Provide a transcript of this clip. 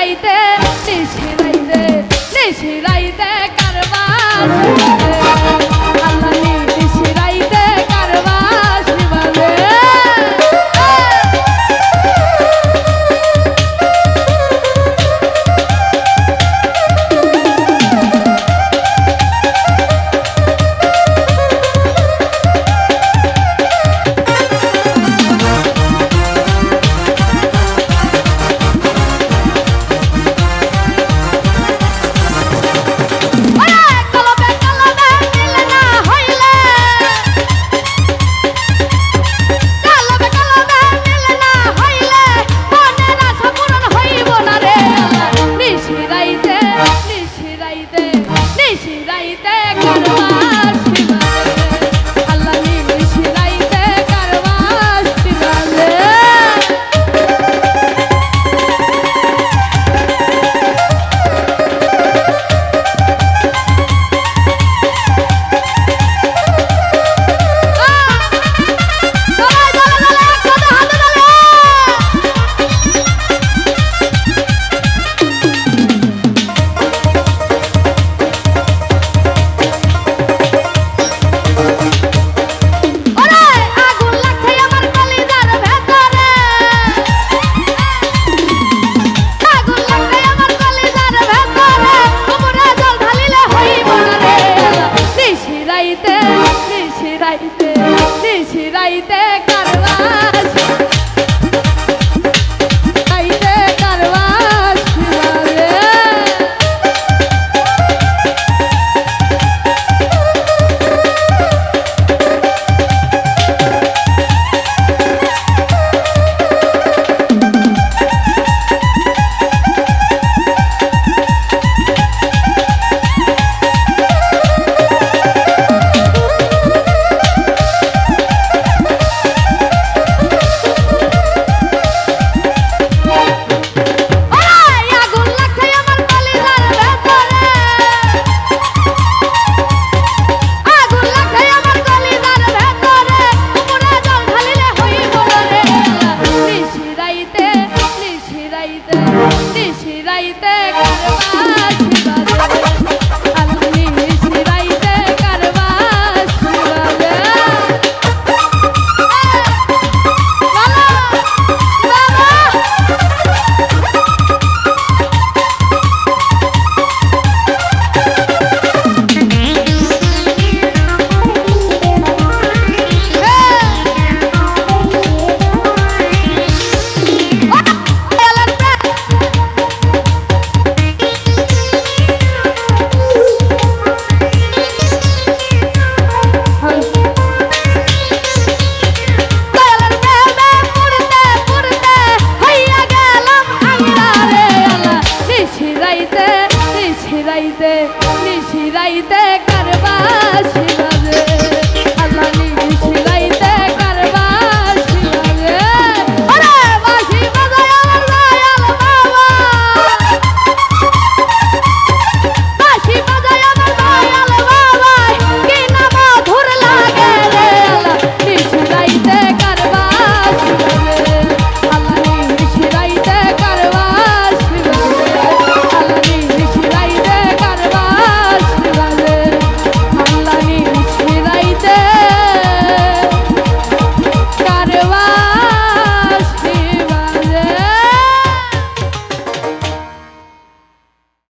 লাইতে নিশি লাইতে নিশি লাইতে কারবার। শিরাইতে কারবা Thank you. রাইতে নিশি রাইতে